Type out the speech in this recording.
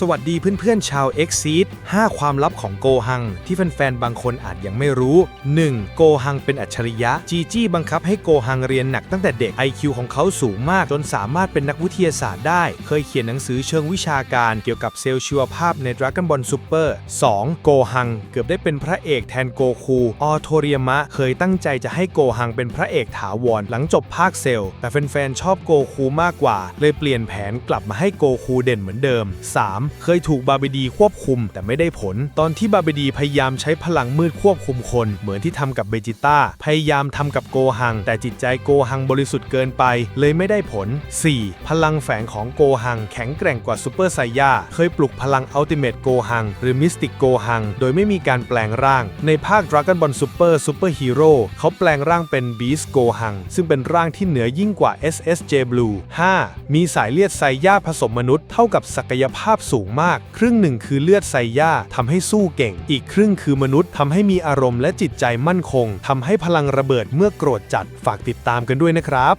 สวัสดีเพื่อนๆชาว x อ็ก5ความลับของโกฮัง ที่แฟนๆ บางคนอาจยังไม่รู้ 1. โกฮังเป็นอัจฉริยะ จีจี้บังคับให้โกฮังเรียนหนักตั้งแต่เด็ก IQ ของเขาสูงมากจนสามารถเป็นนักวิทยาศาสตร์ได้ เคยเขียนหนังสือเชิงวิชาการเกี่ยวกับเซลล์ชีวภาพใน Dragon Ball Super 2. โกฮังเกือบได้เป็นพระเอกแทนโกคูออโทเรียมะ เคยตั้งใจจะให้โกฮังเป็นพระเอกถาวรหลังจบภาคเซลล์ แต่แฟนๆชอบโกคูมากกว่า เลยเปลี่ยนแผนกลับมาให้โกคูเด่นเหมือนเดิม 3. เคยถูกบาเบดีควบคุม แต่ไม่ได้ผล ตอนที่บาเบดีพยายามใช้พลังมืดควบคุมคน เหมือนที่ทำกับเบจิต้า พยายามทำกับโกฮัง แต่จิตใจโกฮังบริสุทธิ์เกินไป เลยไม่ได้ผล 4. พลังแฝงของโกฮัง แข็งแกร่งกว่าซูเปอร์ไซย่า เคยปลุกพลังอัลติเมทโกฮัง หรือมิสติกโกฮัง โดยไม่มีการแปลงร่าง ในภาค Dragon Ball Super Super Hero เขาแปลงร่างเป็น Beast Gohan ซึ่งเป็นร่างที่เหนือยิ่งกว่า SSJ Blue 5. มีสายเลือดไซย่าผสมมนุษย์เท่ากับศักยภาพสูสูงมาก ครึ่งหนึ่งคือเลือดไซย่าทำให้สู้เก่ง อีกครึ่งคือมนุษย์ทำให้มีอารมณ์และจิตใจมั่นคงทำให้พลังระเบิดเมื่อโกรธจัดฝากติดตามกันด้วยนะครับ